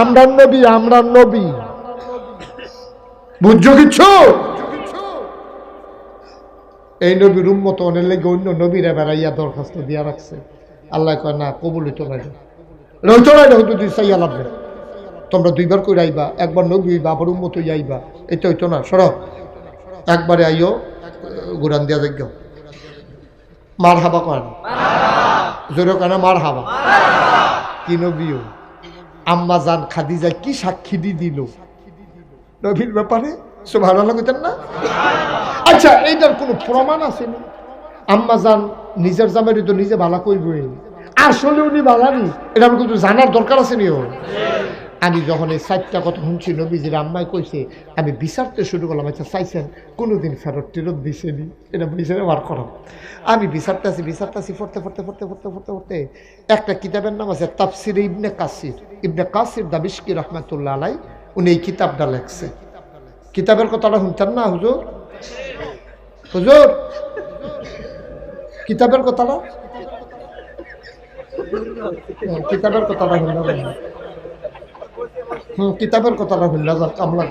আমরা নবী আমরা নবী। বুঝছ কিচ্ছু? এই নবীর উম্মত অনেক লেগে অন্য নবীরা বেড়াইয়া দরখাস্ত দিয়া রাখছে। আল্লাহ কয় না কবুল হইতো না। রইতো না হয়তো তুই লাভ নেই। তোমরা দুইবার করে আইবা একবার নবী হইবা আবার উম্মত হইয়া আইবা। এটা হইতো না সর। একবারে আইও গুরান দিয়া যোগ্য মার হাবা কয় না? জোরে কেন মার হাবা কি নবীও আম্মা জান খাদিজা কি সাক্ষী দি দিল? নবীর ব্যাপারে? সব ভালো লাগতেন না? আচ্ছা এইটার কোনো প্রমাণ আছে না? আম্মা জান নিজের জামাই তো নিজে ভালো করবে আসলে উনি বাঙালি এটা আমার কিন্তু জানার দরকার আছে নি ওর। আমি যখন এই সাইটটা কথা শুনছি, নবীজির আম্মাই কইছে, আমি বিচারতে শুরু করলাম আচ্ছা চাইছেন, কোনোদিন ফেরত টেরত দিছেনি। এটা বিচারে বার করাম আমি বিচারতে আছি বিচারতে আছি পড়তে পড়তে পড়তে পড়তে পড়তে পড়তে একটা কিতাবের নাম আছে তাফসির ইবনে কাসির। ইবনে কাসির দাবিশকি রহমাতুল্লাহ আলাই, উনি এই কিতাবটা লেখছে। কিতাবের কথাটা শুনতেন না, হুজুর? হুজুর! কিতাবের কথাটা? কিতাবের কথাটা শুনলাম হুম, কিতাবের কথাটা শুনলাম যাক কামলা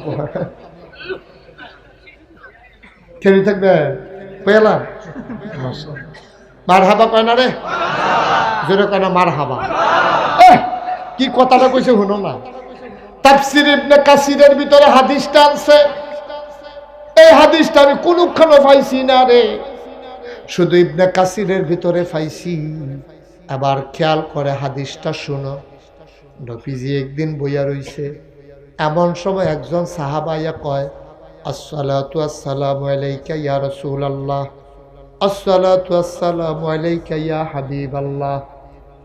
খেলি থাকবে? পেলাম মার হাবা কয় না রে? জোরে কয় না মার হাবা কি কথাটা কইছে শুনো না। তাফসির ইবনে কাসিরের ভিতরে হাদিসটা আনছে। এই হাদিসটা আমি কোনখানে পাইছি না রে। শুধু ইবনে কাসিরের ভিতরে পাইছি। আবার খেয়াল করে হাদিসটা শুনো। নবীজি একদিন বইয়া রইছে, এমন সময় একজন সাহাবাইয়া কয়, আসসালাতু আসসালামু আলাইকা ইয়া রাসূলুল্লাহ, আসসালাতু আসসালামু আলাইকা ইয়া হাবিবাল্লাহ,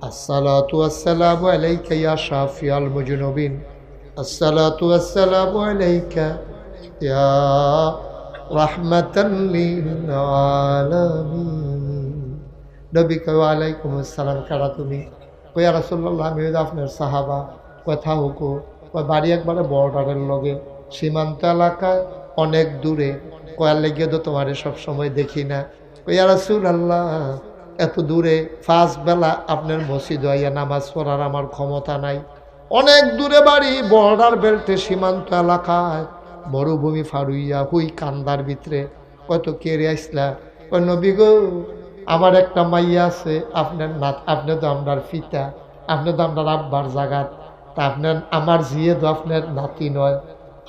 আসসালাতু আসসালামু আলাইকা ইয়া শাফিয়াল মুজনুবিন, আসসালাতু আসসালামু আলাইকা ইয়া রাহমাতান লিল আলামিন। নবী কয় আলাইকুম আসসালাম, কারা তুমি? কয়া রাসূলুল্লাহ, আমি আপনার সাহাবা, কথা হুকু কয় বাড়ি একবারে বর্ডারের লগে, সীমান্ত এলাকায় অনেক দূরে, কয়ার লেগে তো তোমারে সব সময় দেখি না। কয়া রাসূল আল্লাহ এত দূরে ফার্স্ট বেলা আপনার মসজিদ হইয়া নামাজ পড়ার আমার ক্ষমতা নাই। অনেক দূরে বাড়ি, বর্ডার বেল্টে সীমান্ত এলাকায়, মরুভূমি ফারুইয়া হুই কান্দার ভিতরে, কত কেড়ে আসলা। কয় নবী গো আমার একটা মাইয়া আছে, আপনার না আপনি তো আপনার পিতা আপনি তো আপনার আব্বার জাগাত, তা আপনার, আমার জিয়ে তো আপনার নাতি নয়।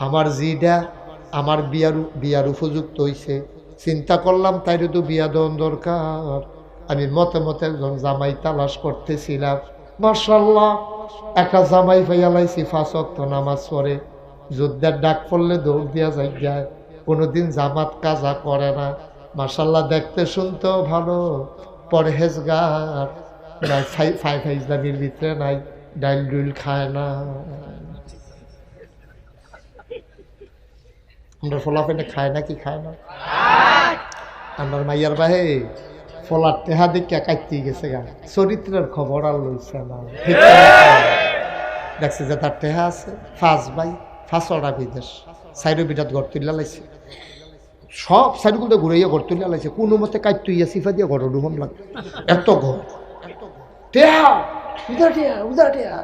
আমার জিটা আমার বিয়ার বিয়ার উপযুক্ত হইছে। চিন্তা করলাম তাইরে তো বিয়া দেওয়ার দরকার। আমি মতে মতে একজন জামাই তালাশ করতেছিলাম। মার্শাল্লাহ একটা জামাই পাইয়া লাইছি ফাঁসক্ত নামাজ পড়ে। যুদ্ধের ডাক পড়লে দৌড় দিয়া যাই যায় কোনোদিন জামাত কাজা করে না। মার্শাল্লাহ দেখতে শুনতেও ভালো। পরহেজগার। ফাই ফাই ভিতরে নাই, ডাইল ডুইল খায় না। আমরা ফলাফেনে খায় না কি খায় না? আমার মাইয়ার বাহে ফলার টেহা দেখে কাটতে গেছে গা। চরিত্রের খবর আর লইছে না। দেখছে যে তার টেহা আছে। ফাঁস বাই ফাঁসড়া বিদেশ। সাইডো বিরাট ঘর তুলিয়া লাইছে। সব সাইডগুলো ঘুরাইয়া ঘর তুলিয়া আলাইছে কোনো মতে কাজ তুইয়া সিফা দিয়ে ঘর ডুবন লাগবে এত ঘর এত ঘর টেহা উদার টেহা উদার টেহা